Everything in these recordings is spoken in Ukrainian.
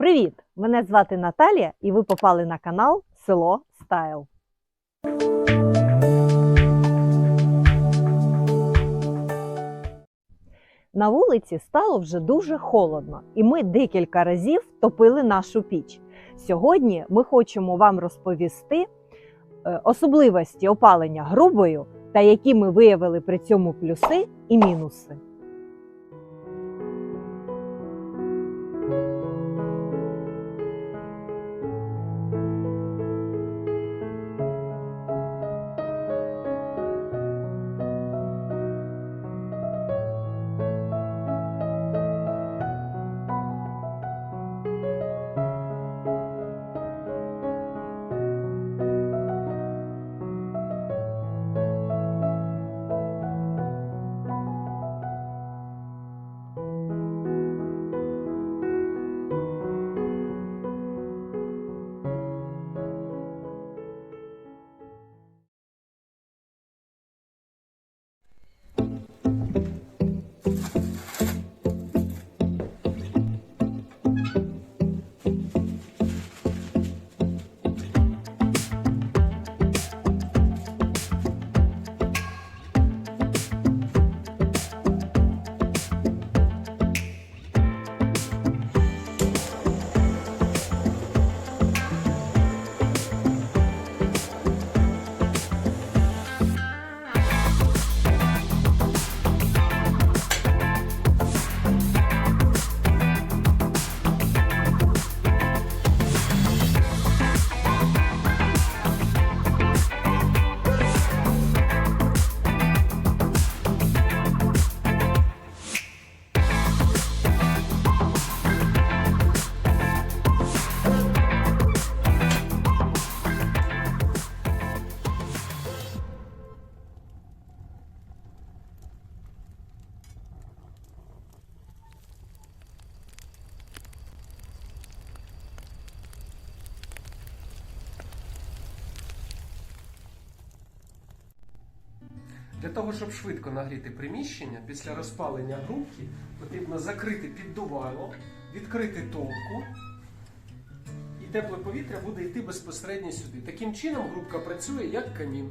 Привіт! Мене звати Наталія, і ви попали на канал Село Стайл. На вулиці стало вже дуже холодно, і ми декілька разів топили нашу піч. Сьогодні ми хочемо вам розповісти е, особливості опалення грубою та які ми виявили при цьому плюси і мінуси. Для того, щоб швидко нагріти приміщення, після розпалення грубки потрібно закрити піддувало, відкрити топку, і тепле повітря буде йти безпосередньо сюди. Таким чином грубка працює як камін.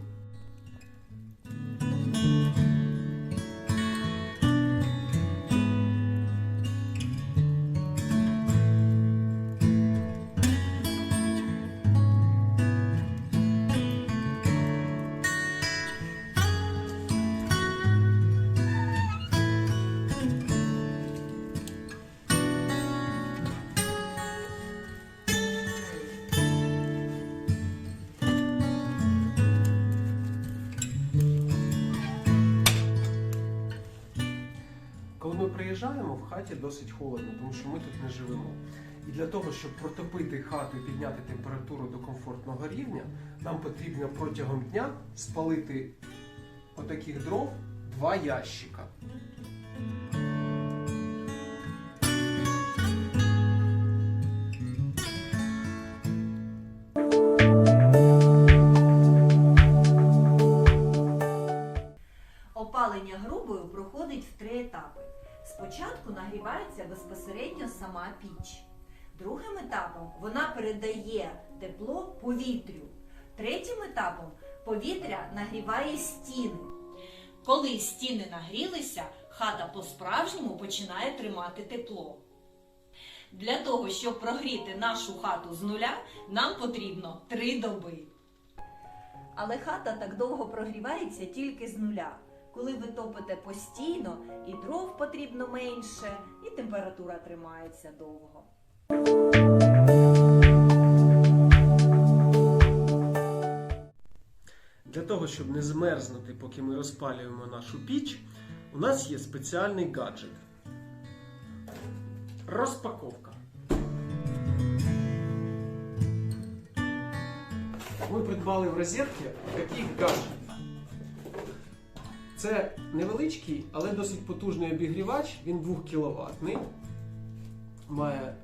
Хаті досить холодно, тому що ми тут не живемо. І для того, щоб протопити хату і підняти температуру до комфортного рівня, нам потрібно протягом дня спалити отаких дров два ящика. Сама піч. Другим етапом вона передає тепло повітрю. Третім етапом повітря нагріває стіни. Коли стіни нагрілися, хата по-справжньому починає тримати тепло. Для того, щоб прогріти нашу хату з нуля, нам потрібно три доби. Але хата так довго прогрівається тільки з нуля. Коли ви топите постійно, і дров потрібно менше, і температура тримається довго. Для того, щоб не змерзнути, поки ми розпалюємо нашу піч, у нас є спеціальний гаджет. Розпаковка. Ми придбали в розетки такий гаджет. Це невеличкий, але досить потужний обігрівач. Він 2 кВт. Має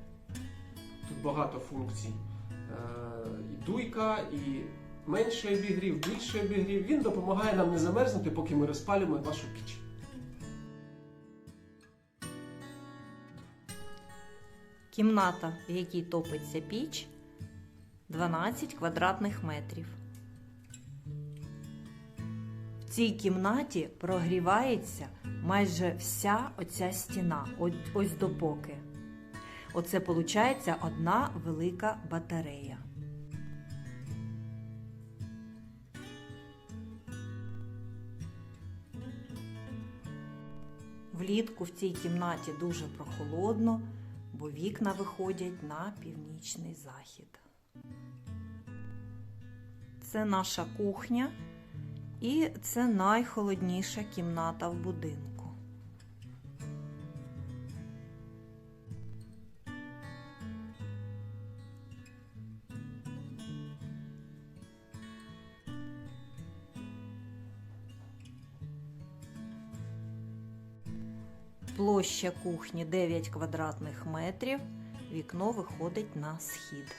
тут багато функцій. Е, І дуйка, і менший обігрів, більший обігрів. Він допомагає нам не замерзнути, поки ми розпалюємо нашу піч. Кімната, в якій топиться піч, 12 квадратних метрів. Цій кімнаті прогрівається майже вся оця стіна, ось допоки. Оце виходить одна велика батарея. Влітку в цій кімнаті дуже прохолодно, бо вікна виходять на північний захід. Це наша кухня і це найхолодніша кімната в будинку. Площа кухні 9 квадратних метрів. Вікно виходить на схід.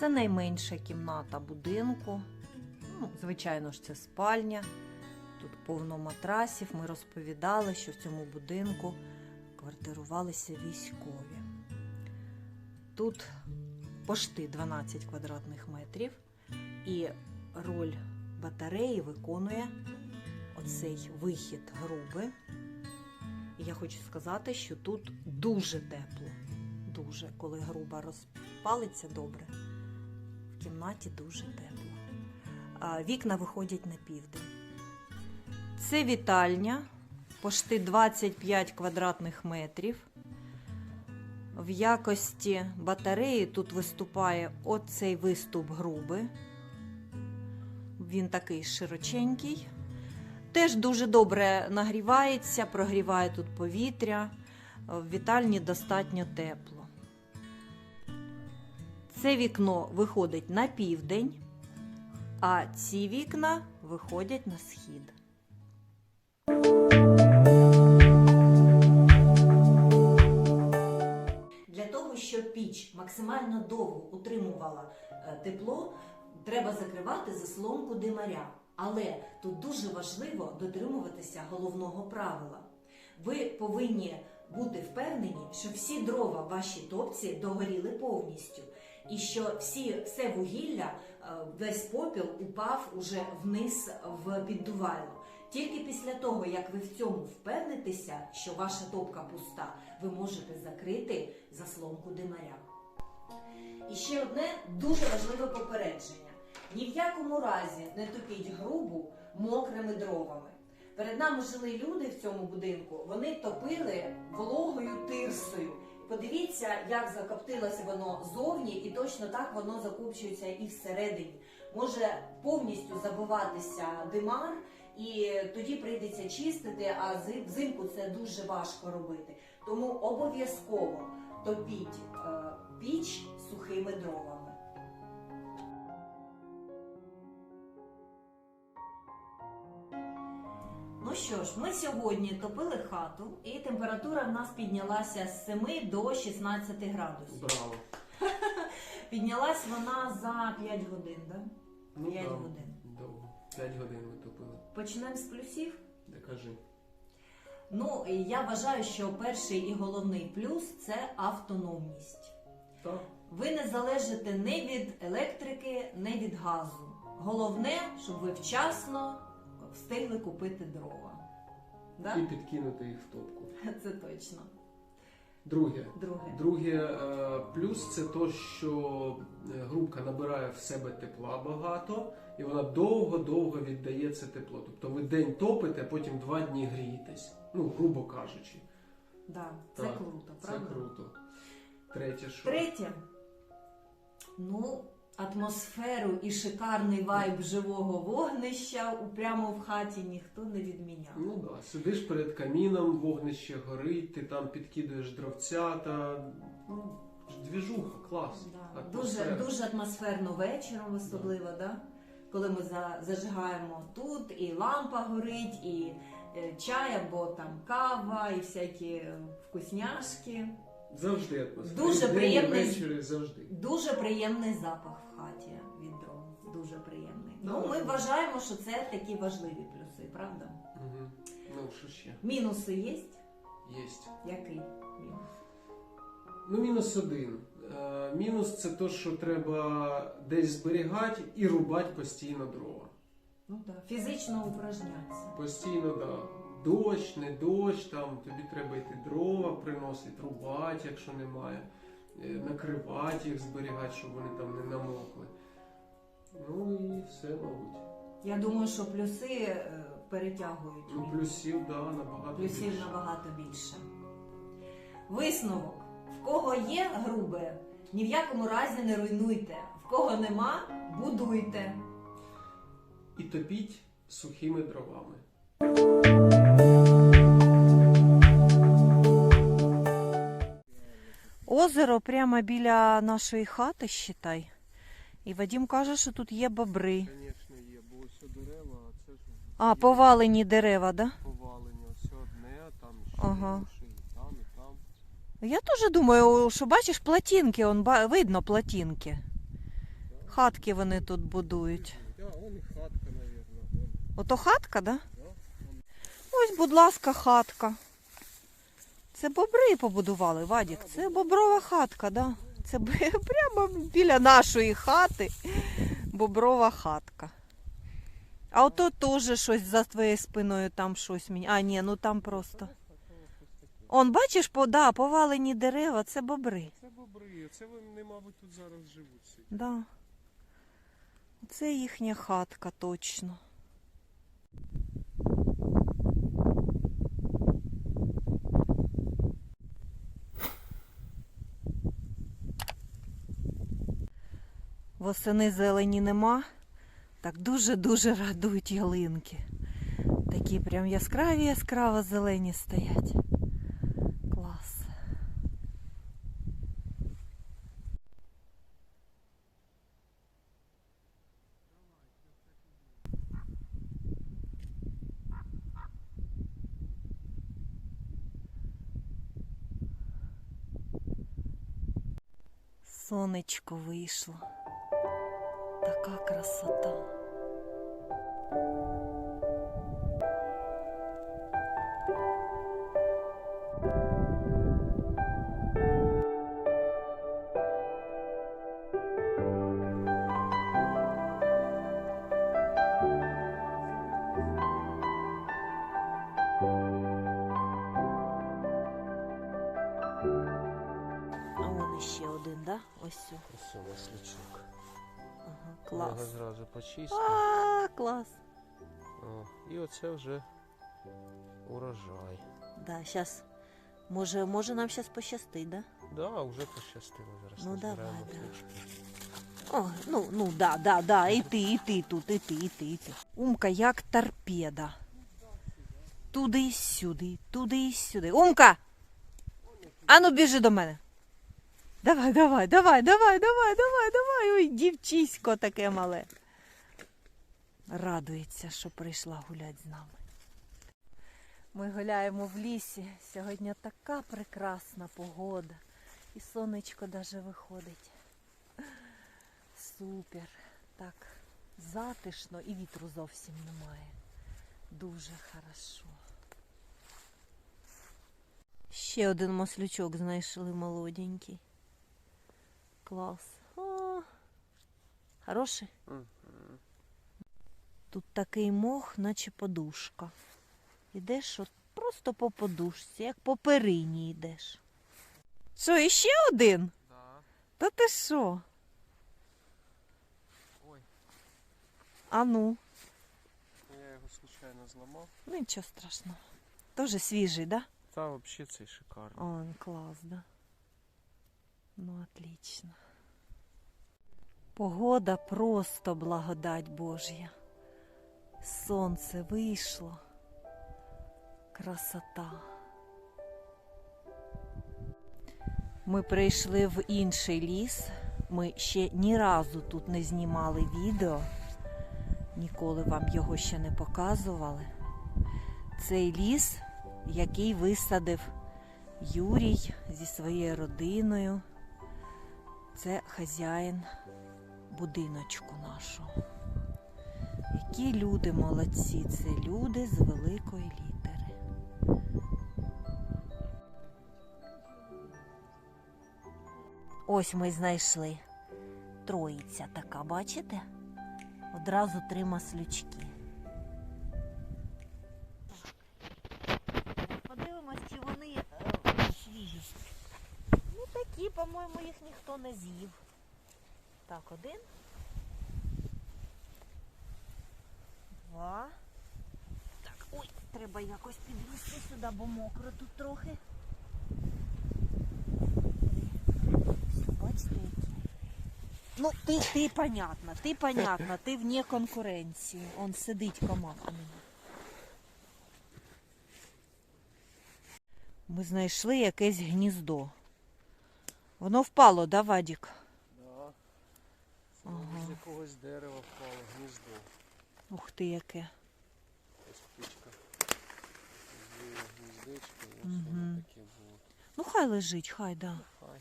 Це найменша кімната будинку. Ну, звичайно ж, це спальня. Тут повно матрасів. Ми розповідали, що в цьому будинку квартирувалися військові. Тут пошти 12 квадратних метрів, і роль батареї виконує оцей вихід груби. І я хочу сказати, що тут дуже тепло. Дуже, коли груба розпалиться добре, в кімнаті дуже тепло. Вікна виходять на південь. Це вітальня, пошти 25 квадратних метрів. В якості батареї тут виступає оцей виступ груби. Він такий широченький. Теж дуже добре нагрівається, прогріває тут повітря. В вітальні достатньо тепло. Це вікно виходить на південь, а ці вікна виходять на схід. Для того, щоб піч максимально довго утримувала е, тепло, треба закривати заслонку димаря. Але тут дуже важливо дотримуватися головного правила. Ви повинні бути впевнені, що всі дрова в вашій топці догоріли повністю, і що всі, все вугілля, весь попіл упав уже вниз в піддувальну. Тільки після того, як ви в цьому впевнитеся, що ваша топка пуста, ви можете закрити заслонку димаря. І ще одне дуже важливе попередження. Ні в якому разі не топіть грубу мокрими дровами. Перед нами жили люди в цьому будинку, вони топили вологою тирсою. Подивіться, як закоптилося воно зовні, і точно так воно закопчується і всередині. Може повністю забиватися димар, і тоді прийдеться чистити, а взимку це дуже важко робити. Тому обов'язково топіть е, піч сухими дровами. Ну що ж, ми сьогодні топили хату, і температура в нас піднялася з 7 до 16 градусів. Браво. Піднялась вона за 5 годин, да? Ну, 5 да. годин. Довго. 5 годин ми топили. Почнемо з плюсів. Не кажи. Ну, я вважаю, що перший і головний плюс це автономність. Так. Ви не залежите не від електрики, не від газу. Головне, щоб ви вчасно встигли купити дрова. Да? І підкинути їх в топку. Це точно. Друге. Друге. Друге е, плюс це то, що е, грубка набирає в себе тепла багато, і вона довго-довго віддає це тепло. Тобто ви день топите, а потім два дні грієтесь. Ну, грубо кажучи. Да, це Так, круто, Це круто. Третє, що? Третє. Ну, атмосферу і шикарний вайб живого вогнища прямо в хаті ніхто не відміняв. Ну да, сидиш перед каміном, вогнище горить, ти там підкидаєш дровця та ну, двіжуха, клас. Да. Атмосфера. Дуже, дуже атмосферно вечором, особливо, да. коли ми за, зажигаємо тут, і лампа горить, і е, чай або там кава, і всякі е, вкусняшки. Завжди атмосфера. Дуже і приємний- ввечері, завжди. Дуже приємний запах в від дров. Дуже приємний. Ну, ми вважаємо, що це такі важливі плюси, правда? Угу. Ну, що ще? Мінуси є? Єсть. Який мінус? Ну, мінус один. Е, Мінус це те, що треба десь зберігати і рубати постійно дрова. Ну так, фізично упражнятися. Постійно, да. Дощ, не дощ, там тобі треба йти дрова приносити, рубати, якщо немає, накривати їх, зберігати, щоб вони там не намокли. Ну і все, мабуть. Я думаю, що плюси е, перетягують. Ну, плюсів, да, набагато Плюсів більше. набагато більше. Висновок. В кого є грубе, ні в якому разі не руйнуйте. В кого нема, будуйте. І топіть сухими дровами. Озеро прямо біля нашої хати, считай. І Вадим каже, що тут є бобри. Звісно, є, бо ось дерева, а це ж А, повалені дерева, да? повалені. Ось одне, а там ще Ага. інше, і там, і там. Я теж думаю, що бачиш плотинки, он, ба- видно плотинки. Хатки вони тут будують. Да, вон і хатка, мабуть. Ото хатка, да? Ось, будь ласка, хатка. Це бобри побудували, Вадік. Це боброва хатка, да? Це прямо біля нашої хати боброва хатка. А ото теж щось за твоєю спиною там щось мені. А, ні, ну там просто. Он, бачиш, по, да, повалені дерева, це бобри. Це бобри, це вони, мабуть, тут зараз живуть. всі. Да. Це їхня хатка точно. Восени зелені нема. Так дуже-дуже радують ялинки. Такі прям яскраві яскраво зелені стоять. Клас. Сонечко вийшло. Така красота. А вон один, да? Ось. сю. Ось у лічок. Ага, Його зразу почистив. А, клас. О, і оце вже урожай. Да, щас. Може, може нам зараз пощастить, да? Да, вже пощастило зараз. Ну, давай, да. О, ну, ну, да, да, да, і ти, і ти тут, і ти, і ти, і ти. Умка як торпеда. Туди й сюди, туди й сюди. Умка! Ану, біжи до мене. Давай, давай, давай, давай, давай, давай, давай. Ой, дівчисько таке мале. Радується, що прийшла гулять з нами. Ми гуляємо в лісі. Сьогодні така прекрасна погода. І сонечко даже виходить. Супер. Так затишно і вітру зовсім немає. Дуже хорошо. Ще один маслючок знайшли молоденький. Клас. О, хороший? Тут такий мох, наче подушка. Ідеш от просто по подушці, як по перині йдеш. Що, іще один? Да. Та ти що? Ой, А ну, я його случайно зламав. ну нічого страшного. Тоже свіжий, да? Та взагалі цей шикарний. Он клас, да? Ну, отлично. Погода просто благодать Божья. Сонце вийшло. Красота. Ми прийшли в інший ліс. Ми ще ні разу тут не знімали відео. Ніколи вам його ще не показували. Цей ліс, який висадив Юрій зі своєю родиною. Це хазяїн будиночку нашого. Які люди молодці, це люди з великої літери. Ось ми знайшли. Троїця така, бачите? Одразу три маслючки. Такі, по-моєму, їх ніхто не з'їв. Так, один. Два. Так, ой, треба якось підвести сюди, бо мокро тут трохи. Бачите. Ну, ти, ти понятно, ти понятно, ти вне конкуренції. Он сидить комах у мене. Ми знайшли якесь гніздо. Воно впало, да, Вадік? Да. Ага. з якогось дерева впало гніздо. Ух ти, яке. Ось птичка. Гніздечко, ось воно таке було. Ну, хай лежить, хай, да. Хай.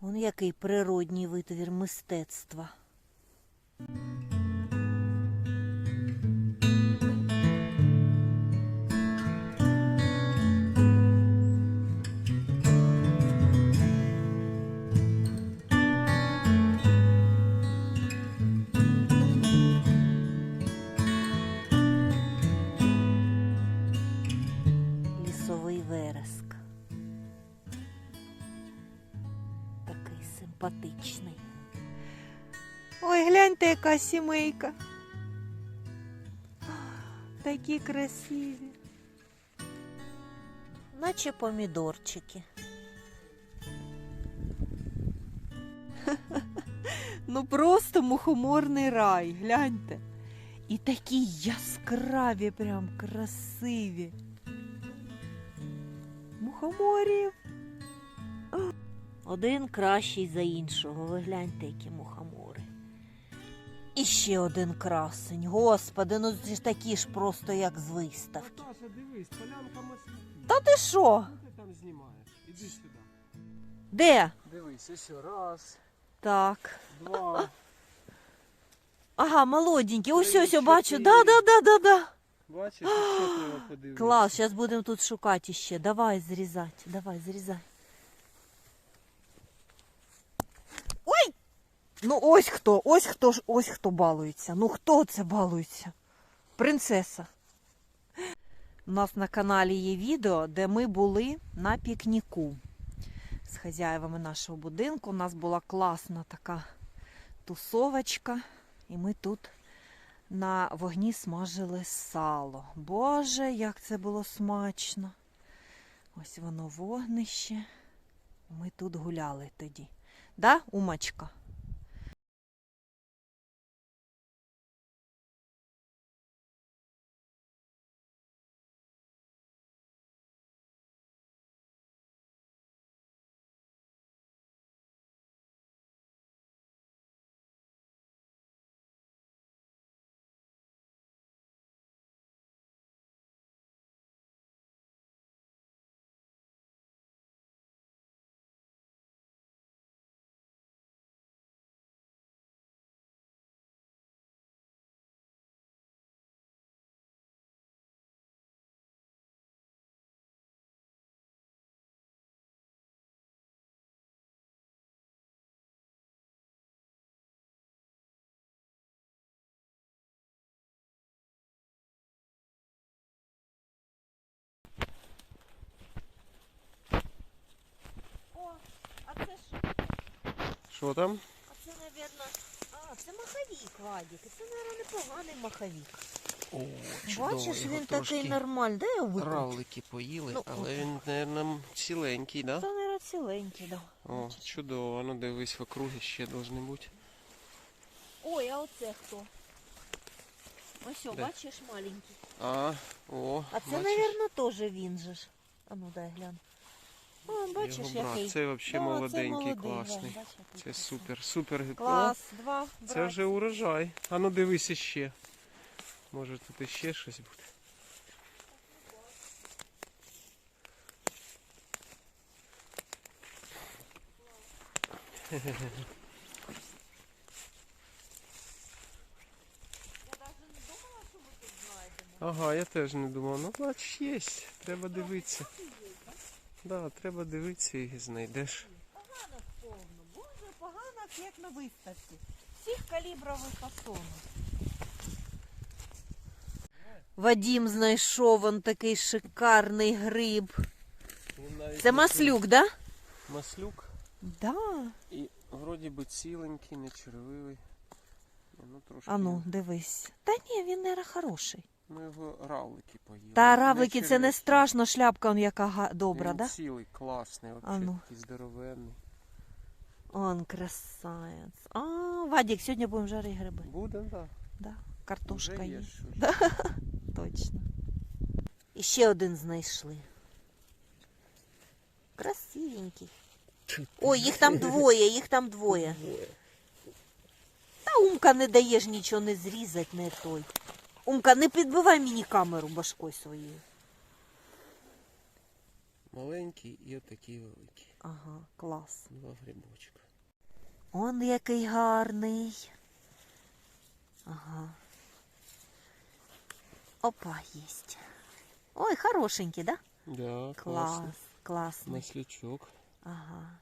Он який природній витвір мистецтва. Гляньте, яка сімейка. Такі красиві. Наче помідорчики. Ну просто мухоморний рай, гляньте. І такі яскраві, прям красиві. Мухоморів. Один кращий за іншого. Ви гляньте, які мухомори. І ще один красень. Господи, ну це ж такі ж просто як з виставки. Наташа, дивись, полянка маслюків. Та ти що? Що ти там знімаєш? Іди сюди. Де? Дивись, ось раз, Так. два. Ага, молоденькі. Ось ось бачу. Да, да, да, да, да. Бачиш, ще треба подивитися. Клас, зараз будемо тут шукати ще. Давай зрізати. Давай, зрізай. Ой! Ну ось хто, ось хто ж, ось хто балується. Ну хто це балується? Принцеса. У нас на каналі є відео, де ми були на пікніку з хазяєвами нашого будинку. У нас була класна така тусовочка, і ми тут на вогні смажили сало. Боже, як це було смачно. Ось воно вогнище. Ми тут гуляли тоді. Да, умачка? Що там? а це, напевно, а, це маховік, Вадік. Це, мабуть, непоганий маховік. О, Бачиш, він такий нормальний. Дай я викручу. Равлики поїли, Ну, але він, мабуть, ціленький, да? Це, мабуть, ціленький, да. О, чудово, ну дивись, в округі ще должны бути. Ой, а оце хто? Ось, о, Де? бачиш, маленький. А, о, А це, бачиш? мабуть, теж він же ж. А ну дай гляну. О, бачиш, Його брат. який. Це взагалі Да, молоденький, класний. бачиш, Це супер, супер. Клас, два. О, це брат. вже урожай. А ну дивись іще. Може тут іще щось буде. Ага, я теж не думав. Ну, бач, є. Треба дивитися. Да, треба дивитися і знайдеш. нас як на виставці. Всіх калібрових фасонів. Вадім знайшов он такий шикарний гриб. Це маслюк, да? Маслюк. Да. І вроді би ціленький, не червивий. Ну, трошки. Ану, дивись. Та ні, він не хороший. Ну, його равлики поїли. Та равлики, це не страшно, шляпка он яка га- добра, Він да? цілий, класний, А взагалі, ну. такий здоровенний. Он красавець. А, Вадік, сьогодні будемо жарити гриби. Буде, так. Да. Да. Картошка Вже є. є щось. Точно. І ще один знайшли. Красивенький. Ой, їх там двоє, їх там двоє. Та Умка не дає ж нічого не зрізати, не той. Умка, не підбивай мені камеру башкою своєю. Маленький і отакий великий. Ага, клас. Два грибочка. Он який гарний. Ага. Опа, єсть. Ой, хорошенький, да? Да, Клас, класний. класний. Маслячок. Ага.